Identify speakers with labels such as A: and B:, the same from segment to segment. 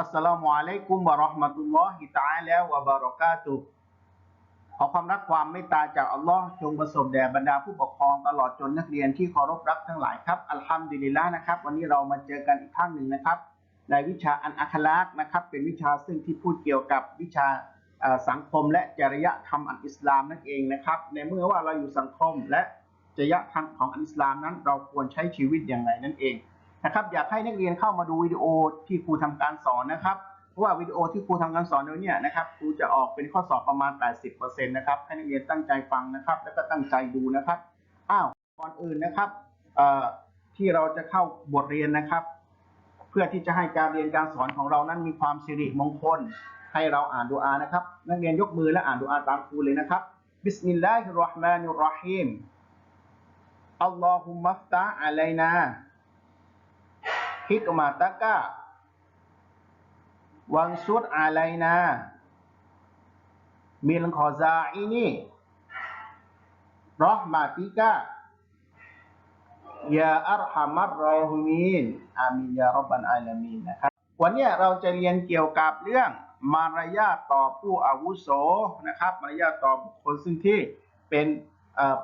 A: อัสสลามุอะลัยกุมวะราะห์มะตุลลอฮิตะอาลาวะบะเราะกาตุขอความรักความเมตตาจากอัลลอฮ์จงประสบแด่บรรดาผู้ปกครองตลอดจนนักเรียนที่เคารพรักทั้งหลายครับอัลฮัมดุลิลละนะครับ วันนี้เรามาเจอกันอีกครั้งหนึ่งนะครับ ในวิชาอันอัคลากนะครับ เป็นวิชาซึ่งที่พูดเกี่ยวกับวิชาสังคมและจริยธรรมอันอิสลามนั่นเองนะครับ ในเมื่อว่าเราอยู่สังคมและจริยธรรมของอันอิสลามนั้น เราควรใช้ชีวิตอย่างไรนั่นเอง นะครับ อยากให้นักเรียนเข้ามาดูวิดีโอที่ครูทำการสอนนะครับเพราะว่าวิดีโอที่ครูทำการสอนเนี่ยนะครับครูจะออกเป็นข้อสอบประมาณ 80%นะครับให้นักเรียนตั้งใจฟังนะครับ แล้วก็ตั้งใจดูนะครับอ้าวก่อนอื่นนะครับที่เราจะเข้าบทเรียนนะครับ เพื่อที่จะให้การเรียนการสอนของเรานั้นมีความสิริมงคล ให้เราอ่านดูอานะครับ นักเรียนยกมือและอ่านดูอาตามครูเลยนะครับบิสมิลลาฮิรราะห์มานิรราะฮีมอัลลอฮุมัฟตะอะลัยนา มาตะกะวังซุดอะลัยนามิลคอซาอินีรอห์มาติกะยาอัรฮัมัรรอฮิมีนอามีนยารับบันอาลามีนนะครับวันนี้เราจะเรียนเกี่ยวกับเรื่องมารยาทต่อผู้อาวุโสนะครับมารยาทต่อบุคคลซึ่งที่เป็น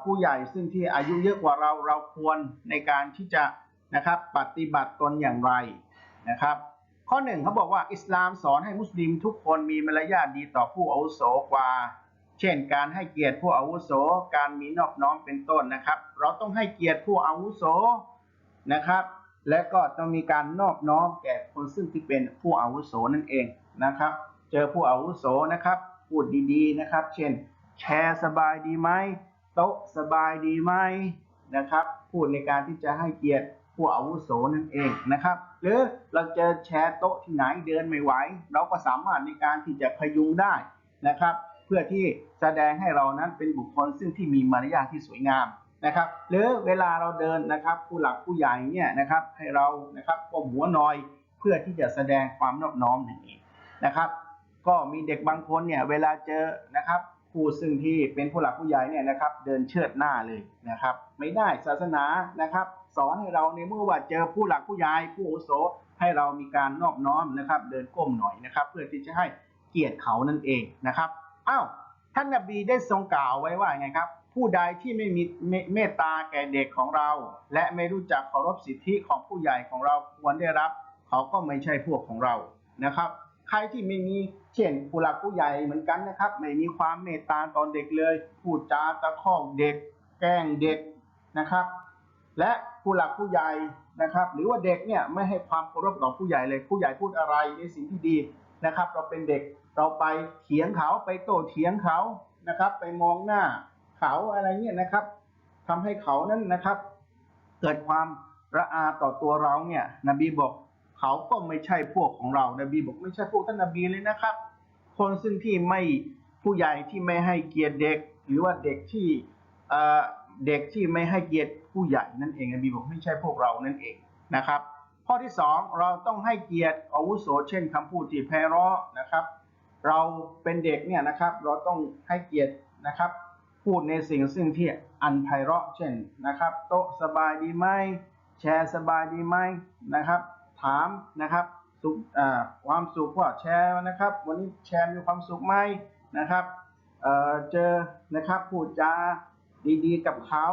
A: ผู้ใหญ่ซึ่งที่อายุเยอะกว่าเราเราควรในการที่จะ นะครับ ปฏิบัติตนอย่างไรนะครับ ข้อหนึ่งเขาบอกว่าอิสลามสอนให้มุสลิมทุกคนมีมารยาทดีต่อผู้อาวุโสกว่า เช่น การให้เกียรติผู้อาวุโส การมีนอบน้อมเป็นต้นนะครับ เราต้องให้เกียรติผู้อาวุโสนะครับ และก็ต้องมีการนอบน้อมแก่คนซึ่งที่เป็นผู้อาวุโสนั่นเองนะครับ เจอผู้อาวุโสนะครับพูดดีๆนะครับ เช่น แชร์สบายดีไหมโต๊ะสบายดีไหมนะครับ พูดในการที่จะให้เกียรติ ผู้อาวุโสนั่นเองนะครับ หรือเราเจอแชร์โต๊ะที่ไหนเดินไม่ไหว เราก็สามารถในการที่จะพยุงได้นะครับ เพื่อที่แสดงให้เรานั้นเป็นบุคคลซึ่งที่มีมารยาทที่สวยงามนะครับ หรือเวลาเราเดินนะครับผู้หลักผู้ใหญ่เนี่ยนะครับให้เรานะครับก้มหัวหน่อยเพื่อที่จะแสดงความนอบน้อมนั่นเองนะครับ ก็มีเด็กบางคนเนี่ยเวลาเจอนะครับผู้ซึ่งที่เป็นผู้หลักผู้ใหญ่เนี่ยนะครับ เดินเชิดหน้าเลยนะครับ ไม่ได้ศาสนานะครับ สอนให้เราในเมื่อว่าเจอผู้หลักผู้ใหญ่ผู้อุโสให้เรามีการนอบน้อมนะครับ เดินก้มหน่อยนะครับ เพื่อที่จะให้เกียรติเขานั่นเองนะครับอ้าวท่านนบีได้ทรงกล่าวไว้ว่าไงครับ ผู้ใดที่ไม่มีเมตตาแก่เด็กของเรา และไม่รู้จักเคารพสิทธิของผู้ใหญ่ของเราควรได้รับ เขาก็ไม่ใช่พวกของเรานะครับ ใครที่ไม่มีเช่นผู้หลักผู้ใหญ่เหมือนกันนะครับ ไม่มีความเมตตาตอนเด็กเลย พูดจาตะคอกเด็ก แกล้งเด็กนะครับ และผู้หลักผู้ใหญ่นะครับ หรือว่าเด็กเนี่ยไม่ให้ความเคารพต่อผู้ใหญ่เลย ผู้ใหญ่พูดอะไรในสิ่งที่ดีนะครับ เราเป็นเด็กเราไปเถียงเขาไปโต้เถียงเขานะครับ ไปมองหน้าเขาอะไรเงี้ยนะครับทำให้เขานั้นนะครับ เกิดความระอาต่อตัวเราเนี่ยนบีบอกเขาก็ไม่ใช่พวกของเรา นบีบอกไม่ใช่พวกท่านนบีเลยนะครับ คนซึ่งที่ไม่ผู้ใหญ่ที่ไม่ให้เกียรติเด็ก หรือว่าเด็กที่ เด็กที่ไม่ให้เกียรติผู้ใหญ่นั่นเองนบีบอกไม่ใช่พวกเรานั่นเองนะครับ ข้อที่สองเราต้องให้เกียรติอาวุโสเช่นคำพูดที่ไพเราะนะครับ เราเป็นเด็กเนี่ยนะครับ เราต้องให้เกียรตินะครับ พูดในสิ่งซึ่งที่อันไพเราะเช่นนะครับ โต๊ะสบายดีไหมแชร์สบายดีไหมนะครับ ถามนะครับสุขความสุขว่าแชร์นะครับ วันนี้แชร์มีความสุขไหมนะครับเออเจอนะครับพูดจา ดีๆ กับเขา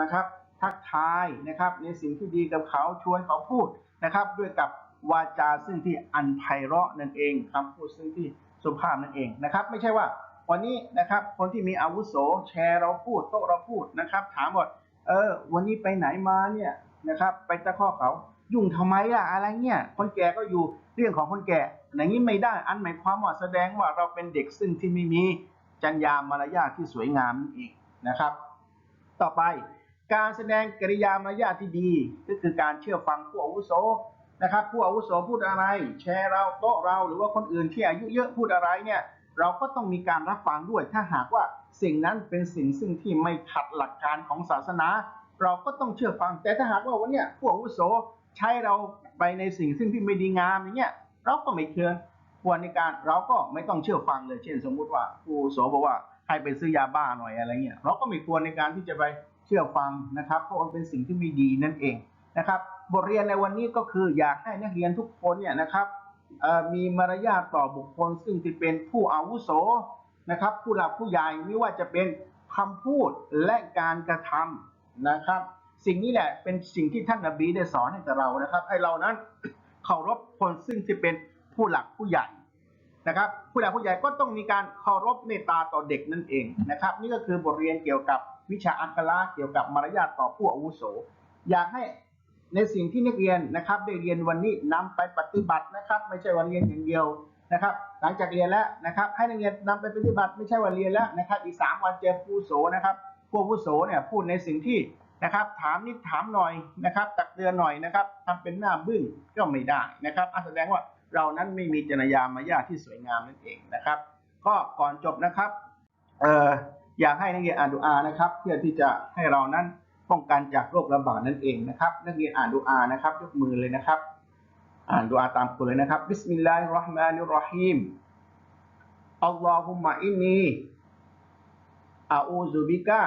A: นะครับ ทักทายนะครับ ในสิ่งที่ดีกับเขาชวนเขาพูดนะครับ ด้วยกับวาจาซึ่งที่อันไพเราะนั่นเองคำพูดซึ่งที่สุภาพนั่นเองนะครับ ไม่ใช่ว่าวันนี้นะครับ คนที่มีอาวุโสแชร์เราพูดโต๊ะเราพูดนะครับ ถามว่าเออ วันนี้ไปไหนมาเนี่ยนะครับ ไปตะคอเขายุ่งทำไมล่ะอะไรเงี้ยคนแก่ก็อยู่เรื่องของคนแก่อย่างนี้ไม่ได้อันหมายความว่าแสดงว่าเราเป็นเด็กซึ่งที่ไม่มีจรรยามารยาทที่สวยงามนั่นเอง นะครับ ต่อไปการแสดงกริยามารยาทที่ดีก็คือการเชื่อฟังผู้อาวุโสนะครับ ผู้อาวุโสพูดอะไร แชร์เราโต๊ะเราหรือว่าคนอื่นที่อายุเยอะพูดอะไรเนี่ยเราก็ต้องมีการรับฟังด้วย ถ้าหากว่าสิ่งนั้นเป็นสิ่งซึ่งที่ไม่ขัดหลักการของศาสนา เราก็ต้องเชื่อฟัง แต่ถ้าหากว่าวันเนี้ยผู้อาวุโสใช้เราไปในสิ่งซึ่งที่ไม่ดีงามอย่างเงี้ยเราก็ไม่ควรควรในการเราก็ไม่ต้องเชื่อฟังเลย เช่น สมมุติว่าผู้อาวุโสบอกว่า ให้ไปซื้อยาบ้าหน่อยอะไรเงี้ยเราก็ไม่ควรในการที่จะไปเชื่อฟังนะครับเพราะมันเป็นสิ่งที่ไม่ดีนั่นเองนะครับ บทเรียนในวันนี้ก็คืออยากให้นักเรียนทุกคนเนี่ยนะครับมีมารยาทต่อบุคคล ซึ่งที่เป็นผู้อาวุโสนะครับ ผู้หลักผู้ใหญ่ไม่ว่าจะเป็นคำพูดและการกระทำนะครับ สิ่งนี้แหละเป็นสิ่งที่ท่านนบีได้สอนให้กับเรานะครับ ให้เรานั้นเคารพคนซึ่งที่เป็นผู้หลักผู้ใหญ่ นะครับ ผู้หลักผู้ใหญ่ก็ต้องมีการเคารพเมตตาต่อเด็กนั่นเองนะครับ นี่ก็คือบทเรียนเกี่ยวกับวิชาอัคระเกี่ยวกับมารยาทต่อผู้อาวุโส อยากให้ในสิ่งที่นักเรียนนะครับ ได้เรียนวันนี้นำไปปฏิบัตินะครับ ไม่ใช่วันเรียนอย่างเดียวนะครับ หลังจากเรียนแล้วนะครับ ให้นักเรียนนำไปปฏิบัติไม่ใช่วันเรียนแล้วนะครับ อีกสามวันเจอผู้โสนะครับผู้อาวุโสเนี่ยพูดในสิ่งที่นะครับถามนิดถามหน่อยนะครับ ตักเตือนหน่อยนะครับทำเป็นหน้าบึ้งก็ไม่ได้นะครับอะแสดงว่า เรานั้นไม่มีจริยามายาที่สวยงามนั่นเองนะครับ ก็ก่อนจบนะครับเอ่ออยากให้นักเรียนอ่านดุอานะครับ เพื่อที่จะให้เรานั้นป้องกันจากโรคระบาดนั่นเองนะครับ นักเรียนอ่านดุอานะครับ ยกมือเลยนะครับ อ่านดุอาตามคุณเลยนะครับบิสมิลลาฮิรราะห์มานิรราะฮีมอัลลอฮุมะอินนีอาอูซุบิกะ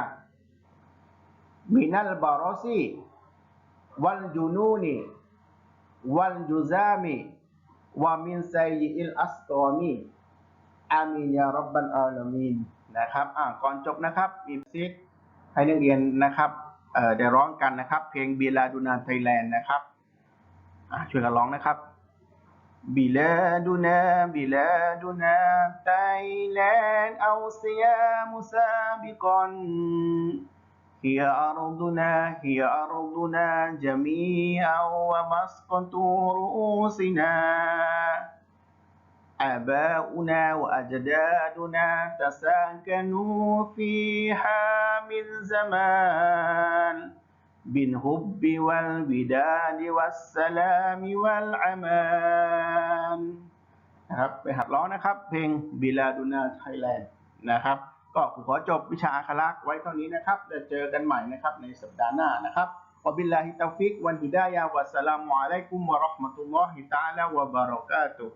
A: มินัลบารอซีวัลจุนูนีวัลจุซามี วะมินไซยิอิลอัสตอมีอามีนยารับบันอาลมีนนะครับอ่าก่อนจบนะครับมีซิกให้นักเรียนนะครับเอ่อได้ร้องกันนะครับ เพลงบีลาดูนาไทยแลนด์นะครับอ่าช่วยกันร้องนะครับบิลาดูนา บิลาดูนาไทยแลนด์เอาเซียมุซาบิกอน هي أرضنا هي أرضنا جميعا ومسقط رؤوسنا آباؤنا وأجدادنا تساكنوا فيها من زمان بالحب والوداد والسلام والأمان นะครับไปหัดร้องนะครับ เพลงบิลาดูนาไทยแลนด์นะครับ ก็ขอจบวิชาอาคารักไว้เท่านี้นะครับเดี๋ยวเจอกันใหม่นะครับในสัปดาห์หน้านะครับวบิลลาฮิตาฟิกวันฮิดายะวัสสลามุอะลัยกุมวะเราะห์มะตุลลอฮิตะอาลาวะบารอกาตุฮ์